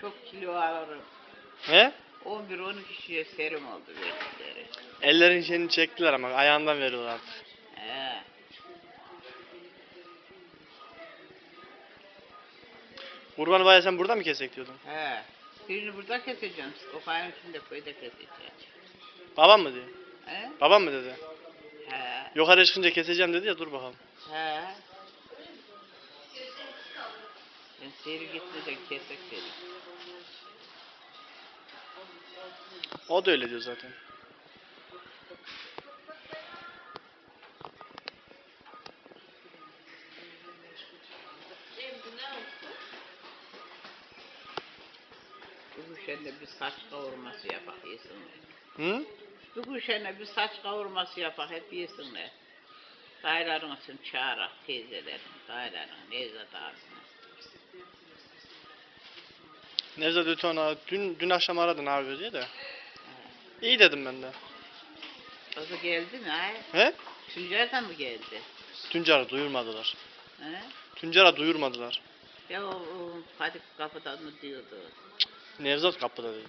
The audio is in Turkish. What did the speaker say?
Çok kilo alırım. He? 11-12 kişiye serum oldu verdikleri. Ellerin şeyini çektiler ama ayağından veriyorlar artık. He. Kurbanı bayağı sen burada mı kesek diyordun? He. Birini burada keseceğim. O kayın içinde köyde keseceğim. Babam mı diyor? He? Babam mı dedi? He. Yukarı çıkınca keseceğim dedi ya dur bakalım. He. Seyri gitmeden kesek dedim. O da öyle diyor zaten. Bu kuşende bir saç kavurması yapak yesinler. Hı? Bu kuşende bir saç kavurması yapak hep yesinler. Dayıların için çağırak teyzelerin, dayıların, Nevzat abisine. Nevzat Ötona dün, dün akşam aradın abi diye de. İyi dedim ben de. Kızı geldi mi? Ay? He? Tüncer'den mi geldi? Tüncer'a duyurmadılar. He? Tüncer'a duyurmadılar. Ya o, o hadi kapıdan mı diyordu? Nevzat kapıda dedi.